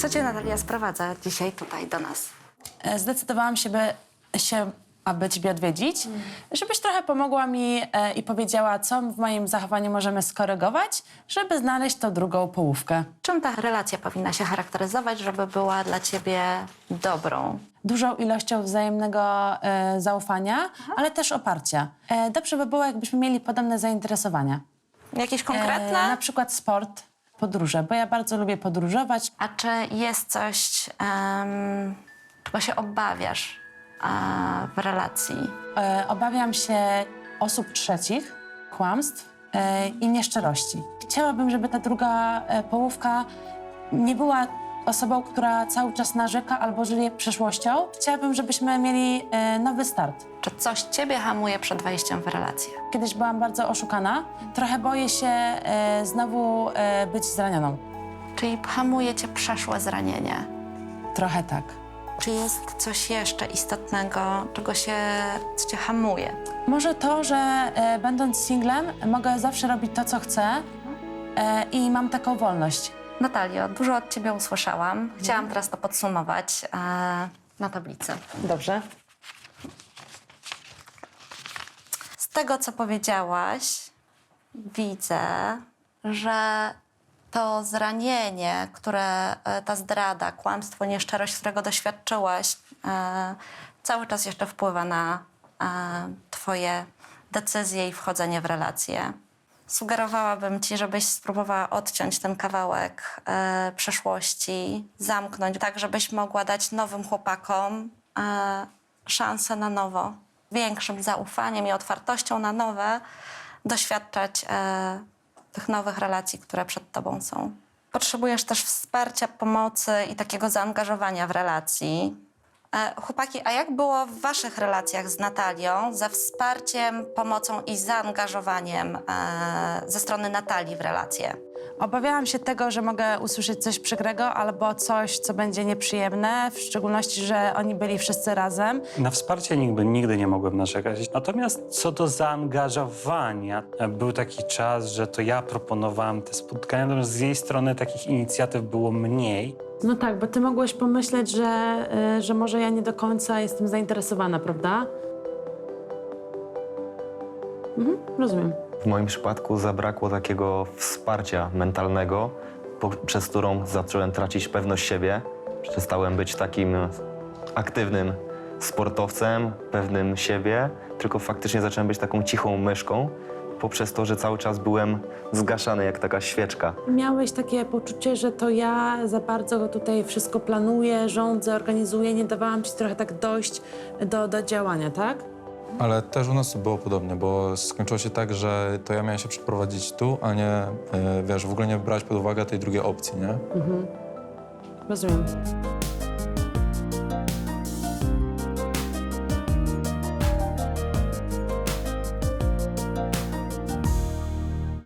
Co cię Natalia sprowadza dzisiaj tutaj do nas? E, Zdecydowałam się, by, się aby Ciebie odwiedzić, żebyś trochę pomogła mi e, i powiedziała, co w moim zachowaniu możemy skorygować, żeby znaleźć tą drugą połówkę. Czym ta relacja powinna się charakteryzować, żeby była dla ciebie dobrą? Dużą ilością wzajemnego e, zaufania, ale też oparcia. E, dobrze by było, jakbyśmy mieli podobne zainteresowania. Jakieś E, konkretne? na przykład sport, podróże, bo ja bardzo lubię podróżować. A czy jest coś, em, czego się obawiasz e, w relacji? E, obawiam się osób trzecich, kłamstw e, i nieszczerości. Chciałabym, żeby ta druga e, połówka nie była osobą, która cały czas narzeka albo żyje przeszłością. Chciałabym, żebyśmy mieli e, nowy start. Czy coś ciebie hamuje przed wejściem w relację? Kiedyś byłam bardzo oszukana. Trochę boję się e, znowu e, być zranioną. Czyli hamuje cię przeszłe zranienie? Trochę tak. Czy jest coś jeszcze istotnego, czego się, co cię hamuje? Może to, że e, będąc singlem mogę zawsze robić to, co chcę e, i mam taką wolność. Natalio, dużo od ciebie usłyszałam. Chciałam teraz to podsumować e, na tablicy. Dobrze. Z tego, co powiedziałaś, widzę, że to zranienie, które e, ta zdrada, kłamstwo, nieszczerość, którego doświadczyłaś, e, cały czas jeszcze wpływa na e, Twoje decyzje i wchodzenie w relacje. Sugerowałabym Ci, żebyś spróbowała odciąć ten kawałek e, przeszłości, zamknąć, tak żebyś mogła dać nowym chłopakom e, szansę na nowo. Większym zaufaniem i otwartością na nowe doświadczać e, tych nowych relacji, które przed Tobą są. Potrzebujesz też wsparcia, pomocy i takiego zaangażowania w relacji. E, chłopaki, a jak było w Waszych relacjach z Natalią ze wsparciem, pomocą i zaangażowaniem e, ze strony Natalii w relacje? Obawiałam się tego, że mogę usłyszeć coś przykrego albo coś, co będzie nieprzyjemne, w szczególności, że oni byli wszyscy razem. Na wsparcie nigdy, nigdy nie mogłem narzekać. Natomiast co do zaangażowania, e, był taki czas, że to ja proponowałem te spotkania, natomiast z jej strony takich inicjatyw było mniej. No tak, bo ty mogłeś pomyśleć, że, y, że może ja nie do końca jestem zainteresowana, prawda? Mhm, rozumiem. W moim przypadku zabrakło takiego wsparcia mentalnego, przez którą zacząłem tracić pewność siebie. Przestałem być takim aktywnym sportowcem, pewnym siebie, tylko faktycznie zacząłem być taką cichą myszką, poprzez to, że cały czas byłem zgaszany jak taka świeczka. Miałeś takie poczucie, że to ja za bardzo tutaj wszystko planuję, rządzę, organizuję, nie dawałam ci trochę tak dojść do, do działania, tak? Ale też u nas było podobnie, bo skończyło się tak, że to ja miałem się przeprowadzić tu, a nie, e, wiesz, w ogóle nie brać pod uwagę tej drugiej opcji, nie? Rozumiem.